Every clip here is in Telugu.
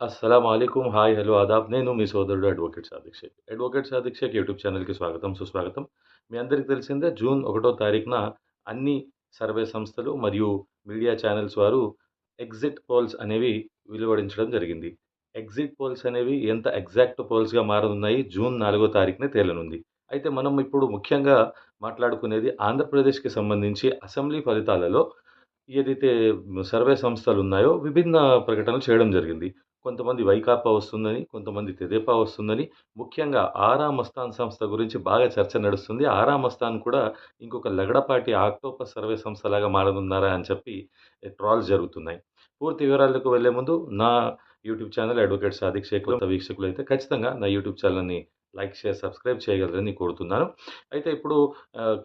అస్సలాం వాలేకుమ్. Hi, hello, Aadab. నేను మీ సోదరుడు advocate Sadiq Shaikh. Advocate Sadiq Shaikh YouTube ఛానల్‌కి స్వాగతం, సుస్వాగతం. మీ అందరికీ తెలిసిందే జూన్ ఒకటో తారీఖున అన్ని సర్వే సంస్థలు మరియు మీడియా ఛానల్స్ వారు ఎగ్జిట్ పోల్స్ అనేవి వెలువడించడం జరిగింది. ఎగ్జిట్ పోల్స్ అనేవి ఎంత ఎగ్జాక్ట్ పోల్స్‌గా మారనున్నాయి జూన్ నాలుగో తారీఖున తేలనుంది. అయితే మనం ఇప్పుడు ముఖ్యంగా మాట్లాడుకునేది ఆంధ్రప్రదేశ్‌కి సంబంధించి అసెంబ్లీ ఫలితాలలో ఏదైతే సర్వే సంస్థలు ఉన్నాయో విభిన్న ప్రకటనలు చేయడం జరిగింది. కొంతమంది వైకాపా వస్తుందని, కొంతమంది తెదేపా వస్తుందని, ముఖ్యంగా ఆరా మస్తాన్ సంస్థ గురించి బాగా చర్చ నడుస్తుంది. ఆరా మస్తాన్ కూడా ఇంకొక లగడపాటి ఆక్టోపస్ సర్వే సంస్థలాగా మారనున్నారా అని చెప్పి ట్రాల్స్ జరుగుతున్నాయి. పూర్తి వివరాలకు వెళ్ళే ముందు నా YouTube channel advocate Sadiq Shekhar కొత్త అయితే ఖచ్చితంగా నా యూట్యూబ్ ఛానల్‌ని లైక్, షేర్, సబ్స్క్రైబ్ చేయగలరని కోరుతున్నాను. అయితే ఇప్పుడు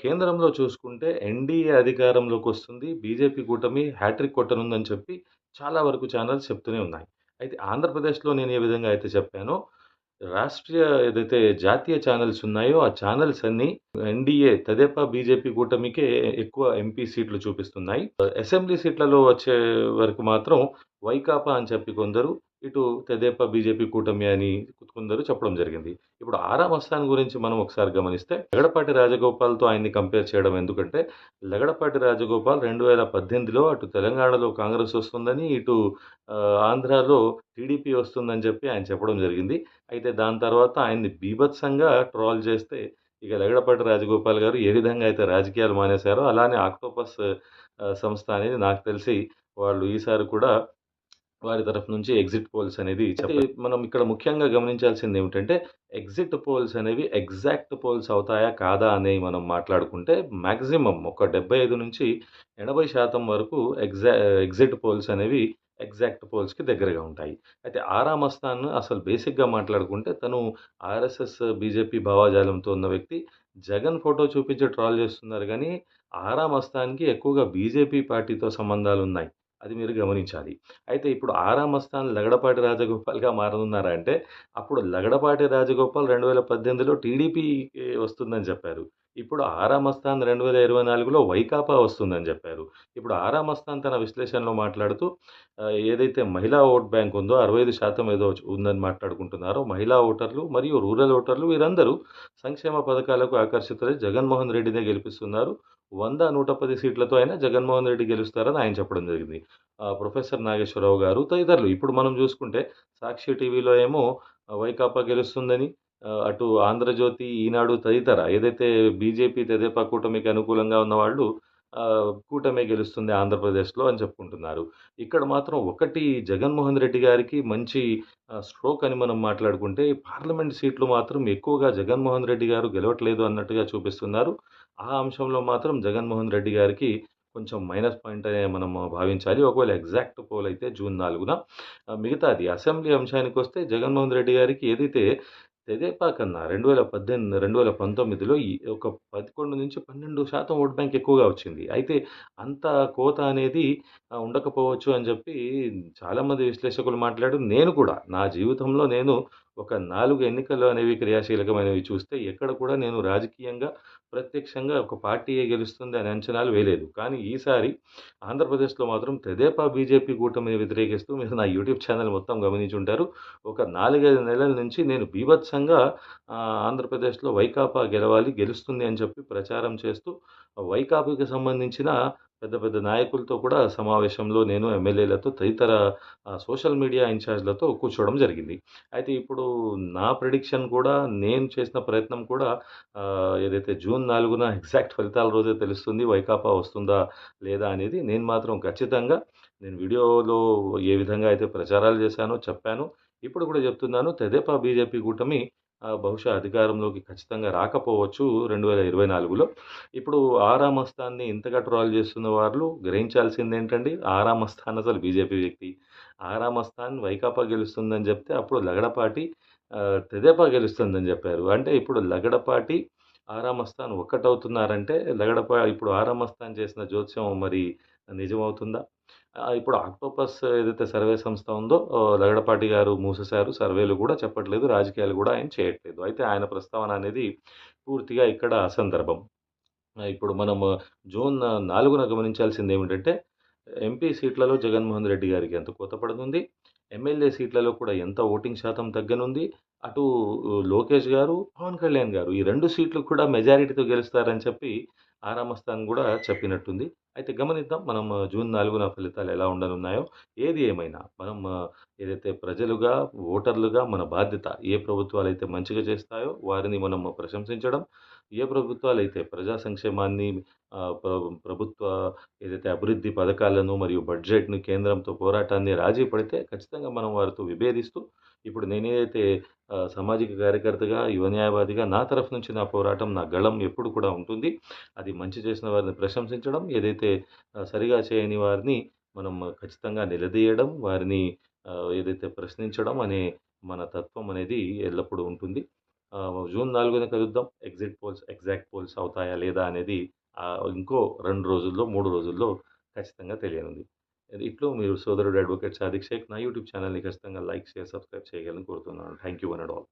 కేంద్రంలో చూసుకుంటే ఎన్‌డీఏ అధికారంలోకి వస్తుంది. బీజేపీ కూటమి హ్యాట్రిక్ కొట్టనుందని చెప్పి చాలా వరకు ఛానల్స్ చెప్తూనే ఉన్నాయి. అయితే ఆంధ్రప్రదేశ్‌లో నేను ఏ విధంగా అయితే చెప్పానో రాష్ట్రీయ ఏదైతే జాతీయ ఛానల్స్ ఉన్నాయో ఆ ఛానల్స్ అన్నీ ఎన్‌డీఏ తదేపా బీజేపీ కూటమికే ఎక్కువ ఎంపీ సీట్లు చూపిస్తున్నాయి. అసెంబ్లీ సీట్లలో వచ్చే వరకు మాత్రం వైకాపా అని చెప్పి కొందరు, ఇటు తెదేపా, బీజేపీ కూటమి అని కొందరు చెప్పడం జరిగింది. ఇప్పుడు ఆరా మస్తాన్ గురించి మనం ఒకసారి గమనిస్తే లగడపాటి రాజగోపాల్‌తో ఆయన్ని కంపేర్ చేయడం ఎందుకంటే లగడపాటి రాజగోపాల్ 2018లో అటు తెలంగాణలో కాంగ్రెస్ వస్తుందని, ఇటు ఆంధ్రాలో టీడీపీ వస్తుందని చెప్పి ఆయన చెప్పడం జరిగింది. అయితే దాని తర్వాత ఆయన్ని బీభత్సంగా ట్రోల్ చేస్తే ఇక లగడపాటి రాజగోపాల్ గారు ఏ విధంగా అయితే రాజకీయాలు మానేశారో అలానే ఆక్టోపస్ సంస్థ అనేది నాకు తెలిసి వాళ్ళు ఈసారి కూడా వారి తరఫు నుంచి ఎగ్జిట్ పోల్స్ అనేది మనం ఇక్కడ ముఖ్యంగా గమనించాల్సింది ఏమిటంటే ఎగ్జిట్ పోల్స్ అనేవి ఎగ్జాక్ట్ పోల్స్ అవుతాయా? కాదా? అనేవి మనం మాట్లాడుకుంటే మాక్సిమం ఒక 75-80% వరకు ఎగ్జా ఎగ్జిట్ పోల్స్ అనేవి ఎగ్జాక్ట్ పోల్స్‌కి దగ్గరగా ఉంటాయి. అయితే ఆరా మస్తాన్ అసలు బేసిక్‌గా మాట్లాడుకుంటే తను ఆర్ఎస్ఎస్, బీజేపీ భావజాలంతో ఉన్న వ్యక్తి. జగన్ ఫోటో చూపించి ట్రోల్ చేస్తున్నారు గానీ ఆరా మస్తాన్‌కి ఎక్కువగా బీజేపీ పార్టీతో సంబంధాలున్నాయి. అది మీరు గమనించాలి. అయితే ఇప్పుడు ఆరా మస్తాన్ లగడపాటి రాజగోపాల్‌గా మారనున్నారా అంటే అప్పుడు లగడపాటి రాజగోపాల్ 2018లో టీడీపీకి వస్తుందని చెప్పారు. ఇప్పుడు ఆరా మస్తాన్ 2024లో వైకాపా వస్తుందని చెప్పారు. ఇప్పుడు ఆరా మస్తాన్ తన విశ్లేషణలో మాట్లాడుతూ ఏదైతే మహిళా ఓట్ బ్యాంక్ ఉందో 65% ఏదో ఉందని మాట్లాడుకుంటున్నారో మహిళా ఓటర్లు మరియు రూరల్ ఓటర్లు వీరందరూ సంక్షేమ పథకాలకు ఆకర్షితులై జగన్మోహన్ రెడ్డినే గెలిపిస్తున్నారు. వంద నూట పది సీట్లతో అయినా జగన్మోహన్ రెడ్డి గెలుస్తారని ఆయన చెప్పడం జరిగింది. ప్రొఫెసర్ నాగేశ్వరరావు గారు తదితరులు ఇప్పుడు మనం చూసుకుంటే సాక్షి టీవీలో ఏమో వైకాపా గెలుస్తుందని, అటు ఆంధ్రజ్యోతి, ఈనాడు తదితర ఏదైతే బీజేపీ, తెదేపా కూటమికి అనుకూలంగా ఉన్నవాళ్ళు వాళ్ళు కూటమే గెలుస్తుంది ఆంధ్రప్రదేశ్‌లో అని చెప్పుకుంటున్నారు. ఇక్కడ మాత్రం ఒకటి జగన్మోహన్ రెడ్డి గారికి మంచి స్ట్రోక్ అని మనం మాట్లాడుకుంటే పార్లమెంట్ సీట్లు మాత్రం ఎక్కువగా జగన్మోహన్ రెడ్డి గారు గెలవట్లేదు అన్నట్టుగా చూపిస్తున్నారు. ఆ అంశంలో మాత్రం జగన్మోహన్ రెడ్డి గారికి కొంచెం మైనస్ పాయింట్ అనే మనం భావించాలి. ఒకవేళ ఎగ్జాక్ట్ పోల్ అయితే జూన్ నాలుగున మిగతాది అసెంబ్లీ అంశానికి వస్తే జగన్మోహన్ రెడ్డి గారికి ఏదైతే తెదేపా కన్నా 2018 2019లో ఈ ఒక 11-12% ఓట్ బ్యాంక్ ఎక్కువగా వచ్చింది. అయితే అంత కోత అనేది ఉండకపోవచ్చు అని చెప్పి చాలామంది విశ్లేషకులు మాట్లాడారు. నేను కూడా నా జీవితంలో నేను ఒక నాలుగు ఎన్నికలు అనేవి క్రియాశీలకమైనవి చూస్తే ఎక్కడ కూడా నేను రాజకీయంగా ప్రత్యక్షంగా ఒక పార్టీయే గెలుస్తుంది అనే అంచనాలు వేయలేదు. కానీ ఈసారి ఆంధ్రప్రదేశ్‌లో మాత్రం తెదేపా, బీజేపీ కూటమిని వ్యతిరేకిస్తూ మీరు నా యూట్యూబ్ ఛానల్ మొత్తం గమనించుంటారు. ఒక 4, 5 నెలల నుంచి నేను బీభత్సంగా ఆంధ్రప్రదేశ్‌లో వైకాపా గెలవాలి, గెలుస్తుంది అని చెప్పి ప్రచారం చేస్తూ వైకాపాకి సంబంధించిన పెద్ద పెద్ద నాయకులతో కూడా సమావేశంలో నేను ఎమ్మెల్యేలతో తదితర సోషల్ మీడియా ఇన్‌చార్జ్‌లతో కూర్చోవడం జరిగింది. అయితే ఇప్పుడు నా ప్రిడిక్షన్ కూడా నేను చేసిన ప్రయత్నం కూడా ఏదైతే జూన్ నాలుగున ఎగ్జాక్ట్ ఫలితాల రోజే తెలుస్తుంది. వైకాపా వస్తుందా? లేదా? అనేది నేను మాత్రం ఖచ్చితంగా నేను వీడియోలో ఏ విధంగా అయితే ప్రచారాలు చేశానో చెప్పాను. ఇప్పుడు కూడా చెప్తున్నాను. తెదేపా, బీజేపీ కూటమి బహుశా అధికారంలోకి ఖచ్చితంగా రాకపోవచ్చు 2024లో. ఇప్పుడు ఆరామస్థాన్ని ఇంతగా ట్రోల్ చేస్తున్న వాళ్ళు గ్రహించాల్సింది ఏంటండి ఆరామస్థాన్ అసలు బీజేపీ వ్యక్తి. ఆరామస్థాన్ వైకాపా గెలుస్తుందని చెప్తే అప్పుడు లగడపాటి తెదేపా గెలుస్తుందని చెప్పారు. అంటే ఇప్పుడు లగడపాటి, ఆరామస్థాన్ ఒక్కటవుతున్నారంటే లగడపా ఇప్పుడు ఆరామస్థాన్ చేసిన జోస్యం మరి నిజమవుతుందా? ఇప్పుడు ఆక్టోపస్ ఏదైతే సర్వే సంస్థ ఉందో లగడపాటి గారు మూసేశారు. సర్వేలు కూడా చెప్పట్లేదు. రాజకీయాలు కూడా ఆయన చేయట్లేదు. అయితే ఆయన ప్రస్తావన అనేది పూర్తిగా ఇక్కడ అసందర్భం. ఇప్పుడు మనము జూన్ నాలుగున గమనించాల్సింది ఏమిటంటే ఎంపీ సీట్లలో జగన్మోహన్ రెడ్డి గారికి ఎంత కోత పడుతుంది. ఎమ్మెల్యే సీట్లలో కూడా ఎంత ఓటింగ్ శాతం తగ్గనుంది. అటు లోకేష్ గారు, పవన్ కళ్యాణ్ గారు ఈ రెండు సీట్లు కూడా మెజారిటీతో గెలుస్తారని చెప్పి ఆరామస్థాన్ కూడా చెప్పినట్టుంది. అయితే గమనిద్దాం. మనం జూన్ నాలుగున ఫలితాలు ఎలా ఉండనున్నాయో. ఏది ఏమైనా మనం ఏదైతే ప్రజలుగా, ఓటర్లుగా మన బాధ్యత. ఏ ప్రభుత్వాలు అయితే మంచిగా చేస్తాయో వారిని మనం ప్రశంసించడం. ఏ ప్రభుత్వాలు అయితే ప్రజా సంక్షేమాన్ని ప్ర ప్రభుత్వ ఏదైతే అభివృద్ధి పథకాలను మరియు బడ్జెట్ను కేంద్రంతో పోరాటాన్ని రాజీ పడితే ఖచ్చితంగా మనం వారితో విభేదిస్తూ ఇప్పుడు నేనేదైతే సామాజిక కార్యకర్తగా, యువ న్యాయవాదిగా నా తరఫు నుంచి నా పోరాటం, నా గళం ఎప్పుడు కూడా ఉంటుంది. అది మంచి చేసిన వారిని ప్రశంసించడం. ఏదైతే సరిగా చేయని వారిని మనం ఖచ్చితంగా నిలదీయడం. వారిని ఏదైతే ప్రశ్నించడం అనే మన తత్వం అనేది ఎల్లప్పుడూ ఉంటుంది. జూన్ నాలుగున కలుద్దాం. ఎగ్జిట్ పోల్స్, ఎగ్జాక్ట్ పోల్స్ అవుతాయా లేదా అనేది ఇంకో రెండు రోజుల్లో, మూడు రోజుల్లో ఖచ్చితంగా తెలియనుంది. ఇట్లో మీరు సోదరుడు అడ్వకేట్ సాదిక్ షేక్. నా యూట్యూబ్ ఛానల్ని ఖచ్చితంగా లైక్, షేర్, సబ్స్క్రైబ్ చేయగలని కోరుతున్నాను. Thank you one and all.